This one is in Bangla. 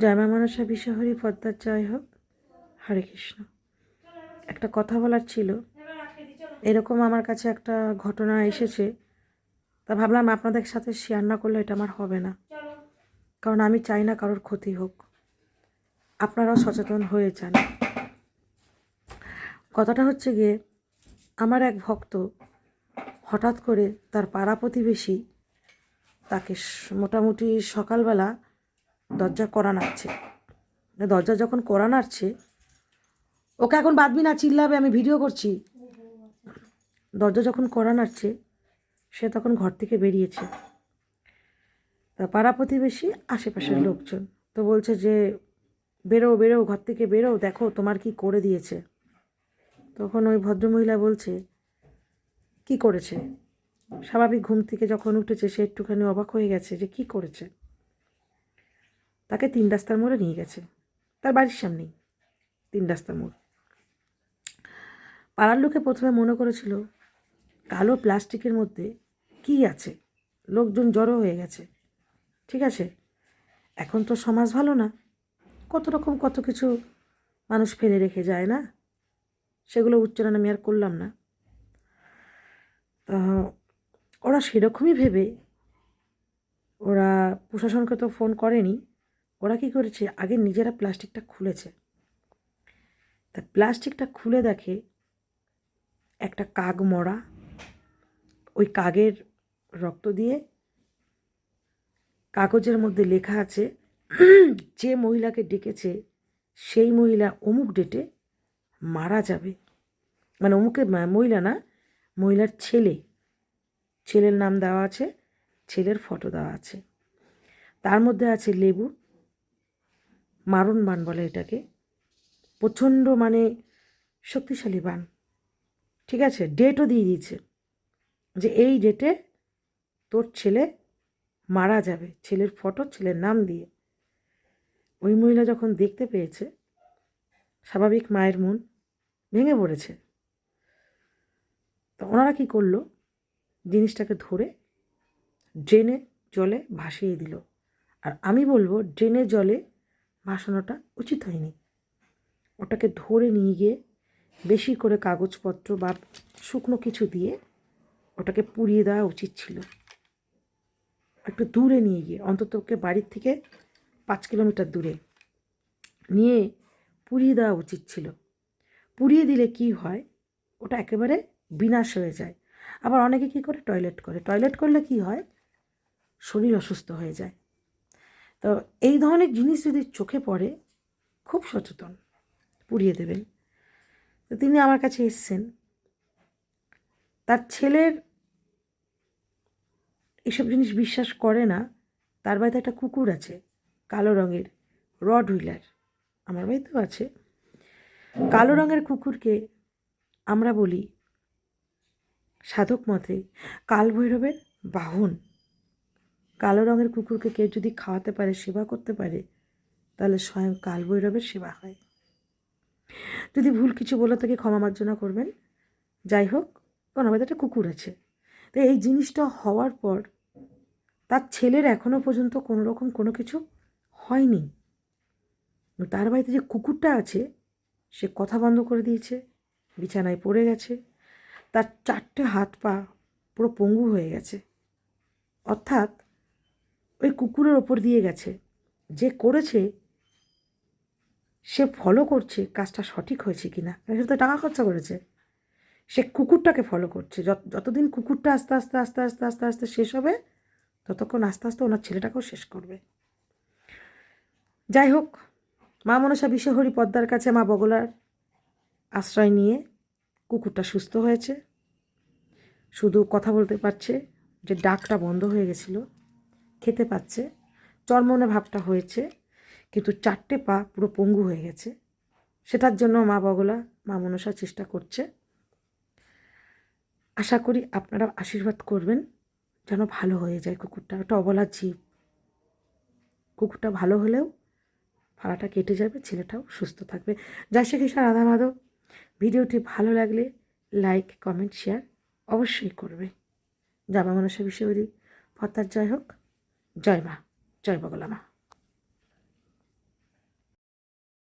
জয় মা মনসা বিশ্বহরি পদ্মার জয় হোক। হরে কৃষ্ণ। একটা কথা বলার ছিল, এরকম আমার কাছে একটা ঘটনা এসেছে, তা ভাবলাম আপনাদের সাথে শেয়ার না করলে এটা আমার হবে না। কারণ আমি চাই না কারোর ক্ষতি হোক। আপনারাও সচেতন হয়ে যান। কথাটা হচ্ছে গিয়ে, আমার এক ভক্ত হঠাৎ করে তার পাড়া প্রতিবেশী তাকে মোটামুটি সকালবেলা দরজা করা নাড়ছে। দরজা যখন করা নাড়ছে ওকে এখন বাদবি না চিল্লাবে আমি ভিডিও করছি। দরজা যখন করা নাড়ছে সে তখন ঘর থেকে বেরিয়েছে। তা পাড়া প্রতিবেশী আশেপাশের লোকজন। তো বলছে যে বেরো বেরো ঘর থেকে বেরো দেখো তোমার কি করে দিয়েছে। তখন ওই ভদ্রমহিলা বলছে কি করেছে? স্বাভাবিক ঘুম থেকে যখন উঠেছে সে একটুখানি অবাক হয়ে গেছে যে কি করেছে? তাকে তিন রাস্তার মোড়ে নিয়ে গেছে। তার বাড়ির সামনেই তিন রাস্তার মোড়। পাড়ার লোকে প্রথমে মনে করেছিল, কালো প্লাস্টিকের মধ্যে কি আছে? লোকজন জড়ো হয়ে গেছে। ঠিক আছে, এখন তো সমাজ ভালো না। কত রকম কত কিছু মানুষ ফেলে রেখে যায় না? সেগুলো উচ্চারণ আমি আর করলাম না। তা ওরা সেরকমই ভেবে ওরা প্রশাসনকে তো ফোন করেনি। ওরা কী করেছে? আগে নিজেরা প্লাস্টিকটা খুলেছে। তা প্লাস্টিকটা খুলে দেখে একটা কাক মরা, ওই কাগের রক্ত দিয়ে কাগজের মধ্যে লেখা আছে, যে মহিলাকে ডেকেছে, সেই মহিলা অমুক ডেটে মারা যাবে। মানে অমুকের মহিলা না, মহিলার ছেলে। ছেলের নাম দেওয়া আছে, ছেলের ফটো দেওয়া আছে। তার মধ্যে আছে লেবু। মারণ বান বলে এটাকে। প্রচণ্ড মানে শক্তিশালী বান ঠিক আছে? ডেটও দিয়ে দিয়েছে যে এই ডেটে তোর ছেলে মারা যাবে। ছেলের ফটো ছেলের নাম দিয়ে। ওই মহিলা যখন দেখতে পেয়েছে, স্বাভাবিক মায়ের মন ভেঙে পড়েছে। তো ওনারা কী করল? জিনিসটাকে ধরে ড্রেনে জলে ভাসিয়ে দিল। আর আমি বলব ড্রেনে জলে ভাসানোটা উচিত হয়নি। ওটাকে ধরে নিয়ে গিয়ে বেশি করে কাগজপত্র বা শুকনো কিছু দিয়ে ওটাকে পুড়িয়ে দেওয়া উচিত ছিল। একটু দূরে নিয়ে গিয়ে, অন্তত ওকে বাড়ির থেকে পাঁচ কিলোমিটার দূরে নিয়ে পুড়িয়ে দেওয়া উচিত ছিল। পুড়িয়ে দিলে কি হয়? ওটা একেবারে বিনাশ হয়ে যায়। আবার অনেকে কী করে? টয়লেট করে। টয়লেট করলে কি হয়? শরীর অসুস্থ হয়ে যায়। তো এই ধরনের জিনিস যদি চোখে পড়ে, খুব সচেতন, পুড়িয়ে দেবেন। তো তিনি আমার কাছে এসছেন। তার ছেলের এসব জিনিস বিশ্বাস করে না। তার বাড়িতে একটা কুকুর আছে, কালো রঙের, রড হুইলার। আমার বাড়িতেও আছে। কালো রঙের কুকুরকে আমরা বলি সাধক মতে কাল ভৈরবের বাহন। কালো রঙের কুকুরকে কেউ যদি খাওয়াতে পারে, সেবা করতে পারে, তাহলে স্বয়ং কাল ভৈরবের সেবা হয়। যদি ভুল কিছু বলে থেকে ক্ষমা মার্জনা করবেন। যাই হোক ওনার বাড়িতে একটা কুকুর আছে। তো এই জিনিসটা হওয়ার পর তার ছেলের এখনও পর্যন্ত কোনো রকম কোনো কিছু হয়নি। তার বাড়িতে যে কুকুরটা আছে, সে কথা বন্ধ করে দিয়েছে, বিছানায় পড়ে গেছে। তার চারটে হাত পা পুরো পঙ্গু হয়ে গেছে। অর্থাৎ ওই কুকুরের ওপর দিয়ে গেছে। যে করেছে, সে ফলো করছে, কাজটা সঠিক হয়েছে কি না সে তো টাকা খরচা করেছে। সে কুকুরটাকে ফলো করছে। যত যতদিন কুকুরটা আস্তে আস্তে আস্তে আস্তে আস্তে আস্তে শেষ হবে, ততক্ষণ আস্তে আস্তে ওনার ছেলেটাকেও শেষ করবে। যাই হোক, মা মনসা বিশ্বহরি পদ্মার কাছে মা বগলার আশ্রয় নিয়ে কুকুরটা সুস্থ হয়েছে। শুধু কথা বলতে পারছে যে ডাকটা বন্ধ হয়ে গেছিল। খেতে পাচ্ছে, চর্মনে ভাবটা হয়েছে, কিন্তু চারটে পা পুরো পঙ্গু হয়ে গেছে। সেটার জন্য মা বগলা, মা মনসা চেষ্টা করছে। আশা করি আপনারা আশীর্বাদ করবেন, যেন ভালো হয়ে যায় কুকুরটা। একটা অবলা জীব। কুকুরটা ভালো হলেও ফাড়াটা কেটে যাবে, ছেলেটাও সুস্থ থাকবে। যা সে কৃষ্ণ, রাধা মাধব। ভিডিওটি ভালো লাগলে লাইক, কমেন্ট, শেয়ার অবশ্যই করবে জামা মানুষের বিষয় পতার জয় হোক। জয় মা জয় বগলা মা।